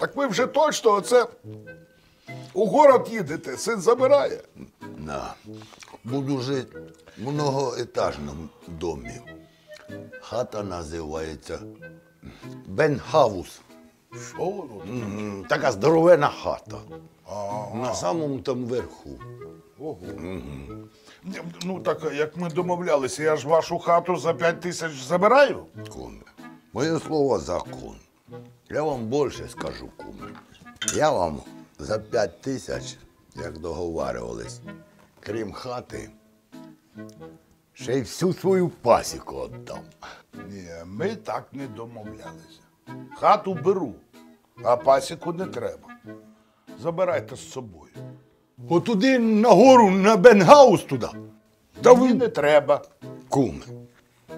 Так ви вже точно оце у город їдете, син забирає. Да. Буду жити в многоетажному домі. Хата називається Бенхаус. Що воно? М, Така здоровена хата. На самому там верху. Ого. Ну так як ми домовлялися, я ж вашу хату за 5 тисяч забираю. Куме. Моє слово закон. Я вам більше скажу, куме. Я вам за п'ять тисяч, як договарювались, крім хати, ще й всю свою пасіку віддам. Ні, ми так не домовлялися. Хату беру, а пасіку не треба. Забирайте з собою. Отуди нагору на Бенгаус туди. Та ви не треба. Куме.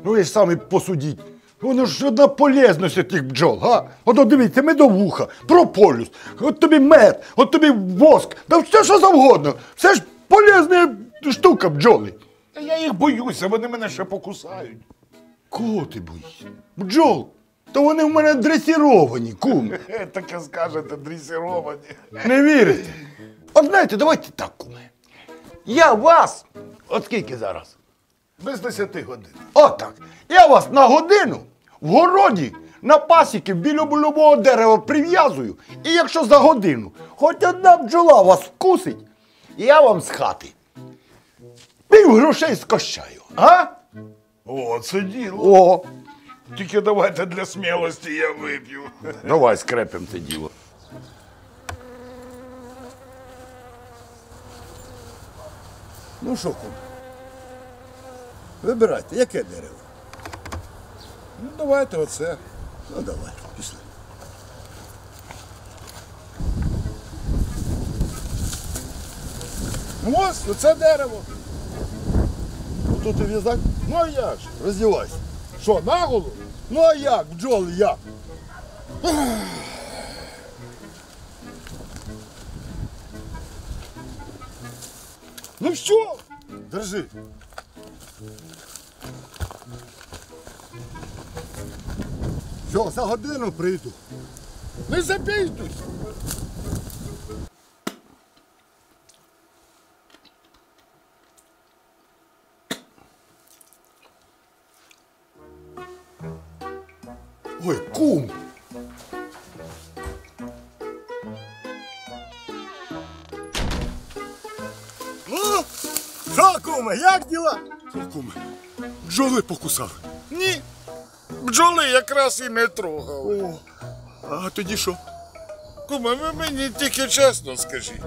Ну ви ж самі посудіть. Воно ж одна полезність тих бджол, га? От дивіться, медовуха, прополюс, от тобі мед, от тобі воск, та все що завгодно. Все ж полезна штука бджоли. Та я їх боюся, вони мене ще покусають. Кого ти боїшся? Бджол. То вони в мене дресіровані, куме. Таке скажете, дресіровані. Не вірите? От знаєте, давайте так, куме. Я вас, от скільки зараз? Без 10 годин. Отак. Я вас на годину в городі на пасіки біля любого дерева прив'язую. І якщо за годину хоч одна бджола вас вкусить, я вам з хати пів грошей скощаю. А? О, це діло. О, Тільки давайте для смілості я вип'ю. давай скрепим це діло. Ну що, кум? Вибирайте, яке дерево? Ну, давайте оце. Ну давай, пішли. Ну ось, оце дерево. Тут і в'язать, Ну а як же? роздівайся. Що, наголо? Ну а як, бджоли, як? Ну що? Держи. Все, за годину прийду. Не запізнюйся. Ой, кум. Ну, що, куме, як діла? Куме, бджоли покусав. Ні. Бджоли якраз і не трогав. О, а тоді що? Кума, ви мені тільки чесно скажіть.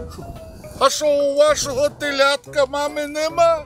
А що у вашого телятка мами нема?